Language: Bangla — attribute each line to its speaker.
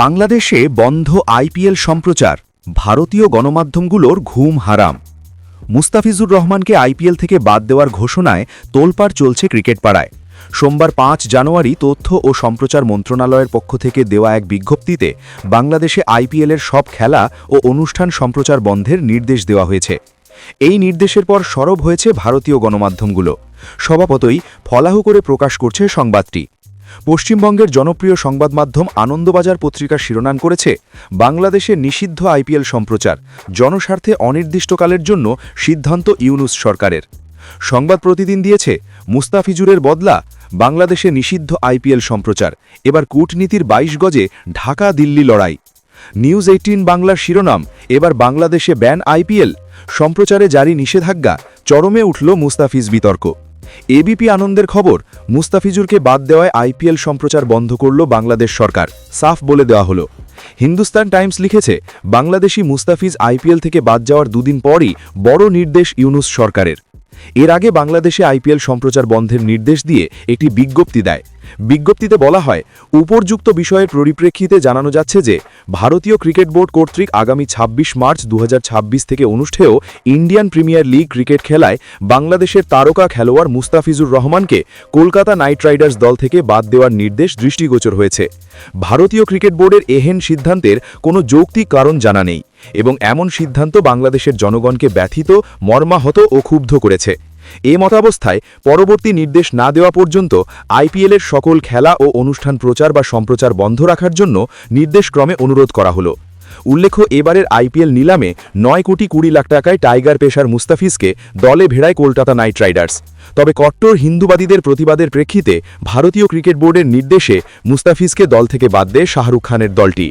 Speaker 1: বাংলাদেশে বন্ধ আইপিএল সম্প্রচার, ভারতীয় গণমাধ্যমগুলোর ঘুম হারাম। মুস্তাফিজুর রহমানকে আইপিএল থেকে বাদ দেওয়ার ঘোষণায় তোলপাড় চলছে ক্রিকেট পাড়ায়। সোমবার পাঁচ জানুয়ারি তথ্য ও সম্প্রচার মন্ত্রণালয়ের পক্ষ থেকে দেওয়া এক বিজ্ঞপ্তিতে বাংলাদেশে আইপিএলের সব খেলা ও অনুষ্ঠান সম্প্রচার বন্ধের নির্দেশ দেওয়া হয়েছে। এই নির্দেশের পর সরব হয়েছে ভারতীয় গণমাধ্যমগুলো। স্বভাবতই ফলাহু করে প্রকাশ করছে সংবাদটি। পশ্চিমবঙ্গের জনপ্রিয় সংবাদ মাধ্যম আনন্দবাজার পত্রিকার শিরোনাম করেছে বাংলাদেশে নিষিদ্ধ আইপিএল সম্প্রচার, জনস্বার্থে অনির্দিষ্টকালের জন্য সিদ্ধান্ত ইউনুস সরকারের। সংবাদ প্রতিদিন দিয়েছে, মুস্তাফিজুরের বদলা, বাংলাদেশে নিষিদ্ধ আইপিএল সম্প্রচার, এবার কূটনীতির ২২ গজে ঢাকা দিল্লি লড়াই। নিউজ এইটিন বাংলার শিরোনাম, এবার বাংলাদেশে ব্যান আইপিএল। সম্প্রচারে জারি নিষেধাজ্ঞা, চরমে উঠল মুস্তাফিজ বিতর্ক। এবিপি আনন্দের খবর, মুস্তাফিজুরকে বাদ দেওয়ায় আইপিএল সম্প্রচার বন্ধ করল বাংলাদেশ সরকার, সাফ বলে দেওয়া হলো। হিন্দুস্তান টাইমস লিখেছে, বাংলাদেশি মুস্তাফিজ আইপিএল থেকে বাদ যাওয়ার দুদিন পরই বড় নির্দেশ ইউনুস সরকারের। এর আগে বাংলাদেশে আইপিএল সম্প্রচার বন্ধের নির্দেশ দিয়ে একটি বিজ্ঞপ্তি দেয়। বিজ্ঞপ্তিতে বলা হয়, উপরযুক্ত বিষয়ের পরিপ্রেক্ষিতে জানানো যাচ্ছে যে, ভারতীয় ক্রিকেট বোর্ড কর্তৃক আগামী ২৬ মার্চ দু হাজার ছাব্বিশ থেকে অনুষ্ঠেয় ইন্ডিয়ান প্রিমিয়ার লিগ ক্রিকেট খেলায় বাংলাদেশের তারকা খেলোয়াড় মুস্তাফিজুর রহমানকে কলকাতা নাইট রাইডার্স দল থেকে বাদ দেওয়ার নির্দেশ দৃষ্টিগোচর হয়েছে। ভারতীয় ক্রিকেট বোর্ডের এহেন সিদ্ধান্তের কোনো যৌক্তিক কারণ জানা নেই এবং এমন সিদ্ধান্ত বাংলাদেশের জনগণকে ব্যথিত, মর্মাহত ও ক্ষুব্ধ করেছে। এ মতাবস্থায় পরবর্তী নির্দেশ না দেওয়া পর্যন্ত আইপিএলের সকল খেলা ও অনুষ্ঠান প্রচার বা সম্প্রচার বন্ধ রাখার জন্য নির্দেশক্রমে অনুরোধ করা হলো। উল্লেখ্য, এবারের আইপিএল নিলামে নয় কোটি কুড়ি লাখ টাকায় টাইগার পেশার মুস্তাফিজকে দলে ভেড়ায় কলকাতা নাইট রাইডার্স। তবে কট্টর হিন্দুবাদীদের প্রতিবাদের প্রেক্ষিতে ভারতীয় ক্রিকেট বোর্ডের নির্দেশে মুস্তাফিজকে দল থেকে বাদ দেয় শাহরুখ খানের দলটি।